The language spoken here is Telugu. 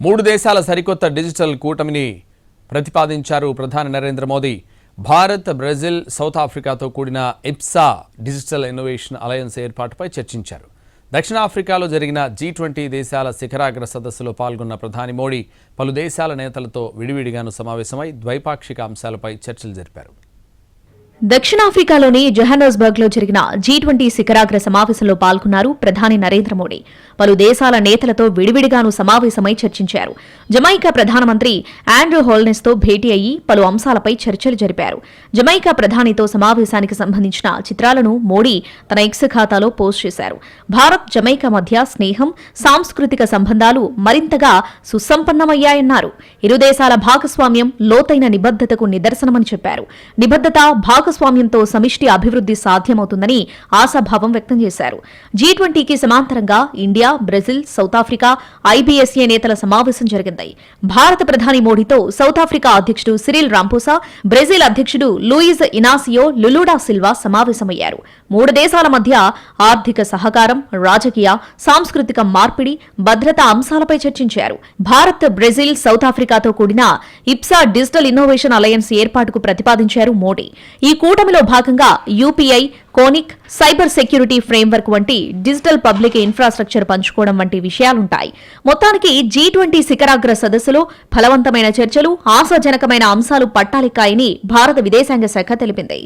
మూడు దేశాల సరికొత్త డిజిటల్ కూటమిని ప్రతిపాదించారు ప్రధాని నరేంద్ర మోదీ. భారత్ బ్రెజిల్ సౌత్ ఆఫ్రికాతో కూడిన ఇప్సా డిజిటల్ ఇన్నోవేషన్ అలయన్స్ ఏర్పాటుపై చర్చించారు. దక్షిణాఫ్రికాలో జరిగిన జీ ట్వంటీ దేశాల శిఖరాగ్ర సదస్సులో పాల్గొన్న ప్రధాని మోడీ పలు దేశాల నేతలతో విడివిడిగాను సమావేశమై ద్వైపాక్షిక అంశాలపై చర్చలు జరిపారు. దక్షిణాఫ్రికాలోని జోహానస్బర్గ్లో జరిగిన జీ ట్వంటీ శిఖరాగ్ర సమావేశంలో పాల్గొన్నారు ప్రధాని నరేంద్ర మోడీ. పలు దేశాల నేతలతో విడివిడిగాను సమావేశమై చర్చించారు. జమైకా ప్రధానమంత్రి ఆండ్రూ హోల్నెస్తో భేటీ అయ్యి పలు అంశాలపై చర్చలు జరిపారు. జమైకా ప్రధానితో సమావేశానికి సంబంధించిన చిత్రాలను మోడీ తన ఎక్స్ ఖాతాలో పోస్ట్ చేశారు. భారత్ జమైకా మధ్య స్నేహం సాంస్కృతిక సంబంధాలు మరింతగా సుసంపన్నమయ్యాయన్నారు. ఇరు దేశాల భాగస్వామ్యం లోతైన నిబద్ధతకు నిదర్శనమని చెప్పారు. నిబద్ధత భాగస్వామ్యంతో సమిష్టి అభివృద్ధి సాధ్యమవుతుందని ఆశాభావం వ్యక్తం చేశారు. జీ ట్వంటీకి సమాంతరంగా India Brazil South Africa IBSA నేతల సమావేశం జరిగింది. భారత ప్రధాని మోడీతో సౌత్ ఆఫ్రికా అధ్యక్షుడు సిరిల్ రాంపోసా బ్రెజిల్ అధ్యక్షుడు Luiz Inacio Lula da Silva సమావేశమయ్యారు. మూడు దేశాల మధ్య ఆర్థిక సహకారం రాజకీయ సాంస్కృతిక మార్పిడి భద్రతా అంశాలపై చర్చించారు. భారత్ బ్రెజిల్ సౌత్ ఆఫ్రికాతో కూడిన ఇప్సా డిజిటల్ ఇన్నోవేషన్ అలయన్స్ ఏర్పాటుకు ప్రతిపాదించారు మోడీ. ఈ కూటమిలో భాగంగా యూపీఐ కోనిక్ సైబర్ సెక్యూరిటీ ఫ్రేమ్వర్క్ వంటి డిజిటల్ పబ్లిక్ ఇన్ఫ్రాస్ట్రక్చర్ పంచుకోవడం వంటి విషయాలుంటాయి. మొత్తానికి జీ ట్వంటీ శిఖరాగ్ర సదస్సులో ఫలవంతమైన చర్చలు ఆశాజనకమైన అంశాలు పట్టాలిక్కాయని భారత విదేశాంగ శాఖ తెలిపింది.